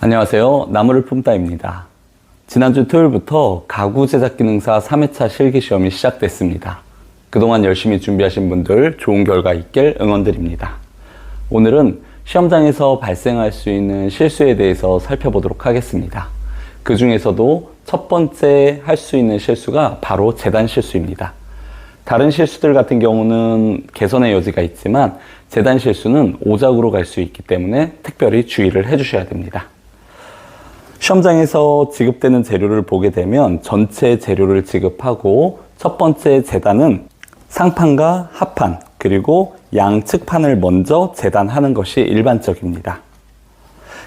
안녕하세요. 나무를 품다입니다. 지난주 토요일부터 가구 제작 기능사 3회차 실기 시험이 시작됐습니다. 그동안 열심히 준비하신 분들 좋은 결과 있길 응원드립니다. 오늘은 시험장에서 발생할 수 있는 실수에 대해서 살펴보도록 하겠습니다. 그 중에서도 첫 번째 할 수 있는 실수가 바로 재단 실수입니다. 다른 실수들 같은 경우는 개선의 여지가 있지만 재단 실수는 오작으로 갈 수 있기 때문에 특별히 주의를 해주셔야 됩니다. 시험장에서 지급되는 재료를 보게 되면 전체 재료를 지급하고 첫 번째 재단은 상판과 하판 그리고 양측판을 먼저 재단하는 것이 일반적입니다.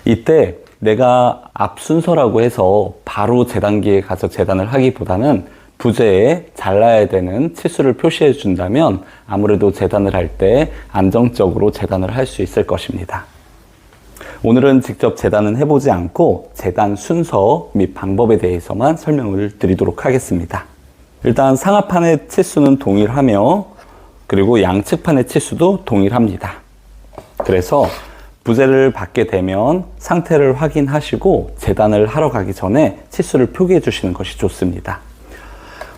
이때 내가 앞 순서라고 해서 바로 재단기에 가서 재단을 하기보다는 부재에 잘라야 되는 치수를 표시해 준다면 아무래도 재단을 할 때 안정적으로 재단을 할 수 있을 것입니다. 오늘은 직접 재단은 해보지 않고 재단 순서 및 방법에 대해서만 설명을 드리도록 하겠습니다. 일단 상하판의 치수는 동일하며 그리고 양측판의 치수도 동일합니다. 그래서 부재를 받게 되면 상태를 확인하시고 재단을 하러 가기 전에 치수를 표기해 주시는 것이 좋습니다.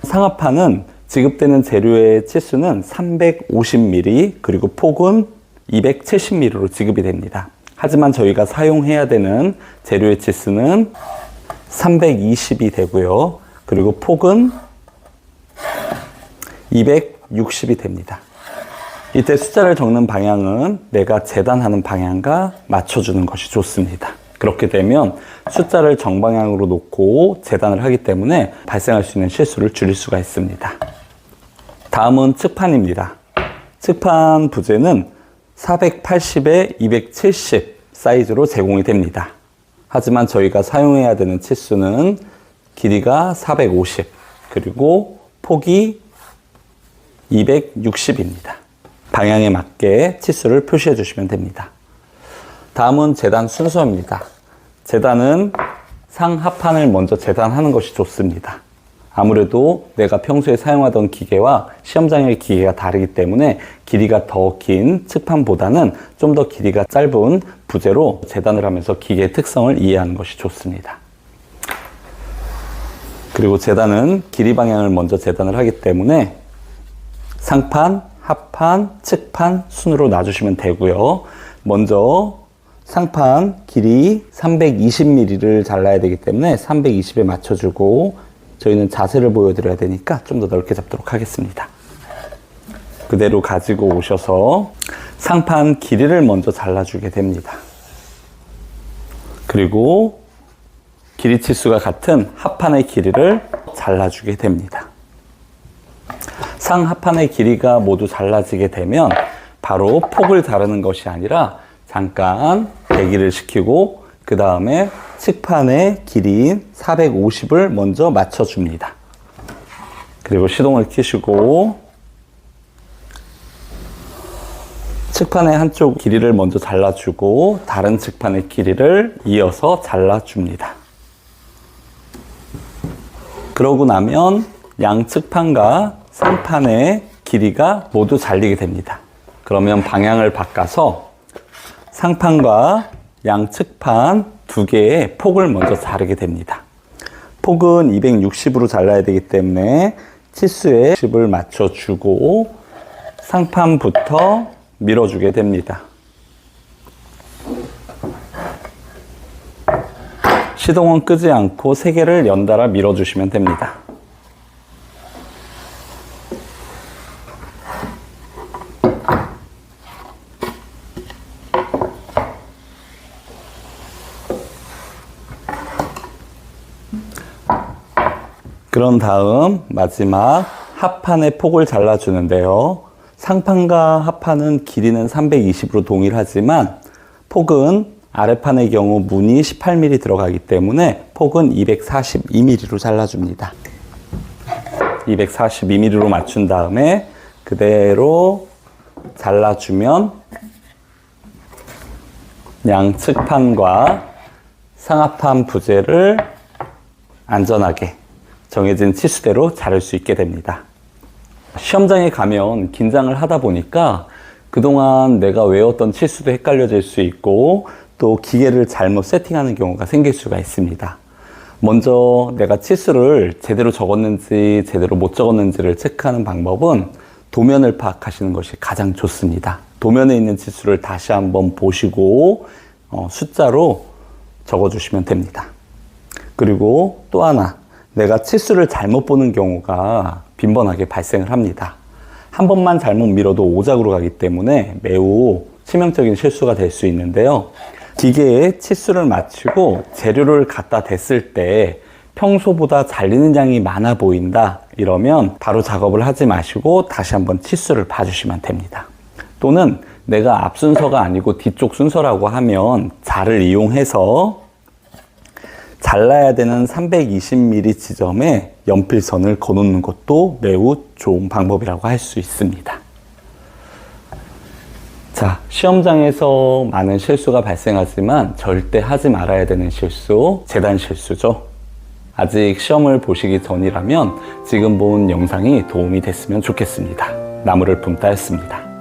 상하판은 지급되는 재료의 치수는 350ml 그리고 폭은 270ml로 지급이 됩니다. 하지만 저희가 사용해야 되는 재료의 치수는 320이 되고요. 그리고 폭은 260이 됩니다. 이때 숫자를 적는 방향은 내가 재단하는 방향과 맞춰주는 것이 좋습니다. 그렇게 되면 숫자를 정방향으로 놓고 재단을 하기 때문에 발생할 수 있는 실수를 줄일 수가 있습니다. 다음은 측판입니다. 측판 부재는 480에 270 사이즈로 제공이 됩니다. 하지만 저희가 사용해야 되는 치수는 길이가 450 그리고 폭이 260입니다. 방향에 맞게 치수를 표시해 주시면 됩니다. 다음은 재단 순서입니다. 재단은 상하판을 먼저 재단하는 것이 좋습니다. 아무래도 내가 평소에 사용하던 기계와 시험장의 기계가 다르기 때문에 길이가 더 긴 측판보다는 좀 더 길이가 짧은 부재로 재단을 하면서 기계의 특성을 이해하는 것이 좋습니다. 그리고 재단은 길이 방향을 먼저 재단을 하기 때문에 상판, 하판, 측판 순으로 놔주시면 되고요. 먼저 상판 길이 320mm를 잘라야 되기 때문에 320에 맞춰주고 저희는 자세를 보여드려야 되니까 좀 더 넓게 잡도록 하겠습니다. 그대로 가지고 오셔서 상판 길이를 먼저 잘라주게 됩니다. 그리고 길이 치수가 같은 하판의 길이를 잘라주게 됩니다. 상하판의 길이가 모두 잘라지게 되면 바로 폭을 자르는 것이 아니라 잠깐 대기를 시키고 그 다음에 측판의 길이인 450을 먼저 맞춰줍니다. 그리고 시동을 켜시고 측판의 한쪽 길이를 먼저 잘라주고 다른 측판의 길이를 이어서 잘라줍니다. 그러고 나면 양측판과 상판의 길이가 모두 잘리게 됩니다. 그러면 방향을 바꿔서 상판과 양측판 두 개의 폭을 먼저 자르게 됩니다. 폭은 260으로 잘라야 되기 때문에 치수에 10을 맞춰주고 상판부터 밀어주게 됩니다. 시동은 끄지 않고 세 개를 연달아 밀어주시면 됩니다. 그런 다음 마지막 하판의 폭을 잘라주는데요. 상판과 하판은 길이는 320으로 동일하지만 폭은 아래판의 경우 문이 18mm 들어가기 때문에 폭은 242mm로 잘라줍니다. 242mm로 맞춘 다음에 그대로 잘라주면 양측판과 상하판 부재를 안전하게 정해진 치수대로 자를 수 있게 됩니다. 시험장에 가면 긴장을 하다 보니까 그동안 내가 외웠던 치수도 헷갈려질 수 있고 또 기계를 잘못 세팅하는 경우가 생길 수가 있습니다. 먼저 내가 치수를 제대로 적었는지 제대로 못 적었는지를 체크하는 방법은 도면을 파악하시는 것이 가장 좋습니다. 도면에 있는 치수를 다시 한번 보시고 어, 숫자로 적어주시면 됩니다. 그리고 또 하나, 내가 치수를 잘못 보는 경우가 빈번하게 발생을 합니다. 한 번만 잘못 밀어도 오작으로 가기 때문에 매우 치명적인 실수가 될 수 있는데요. 기계에 치수를 맞추고 재료를 갖다 댔을 때 평소보다 잘리는 양이 많아 보인다 이러면 바로 작업을 하지 마시고 다시 한번 치수를 봐주시면 됩니다. 또는 내가 앞 순서가 아니고 뒤쪽 순서라고 하면 자를 이용해서 잘라야 되는 320mm 지점에 연필선을 거놓는 것도 매우 좋은 방법이라고 할 수 있습니다. 자, 시험장에서 많은 실수가 발생하지만 절대 하지 말아야 되는 실수, 재단 실수죠. 아직 시험을 보시기 전이라면 지금 본 영상이 도움이 됐으면 좋겠습니다. 나무를 품다였습니다.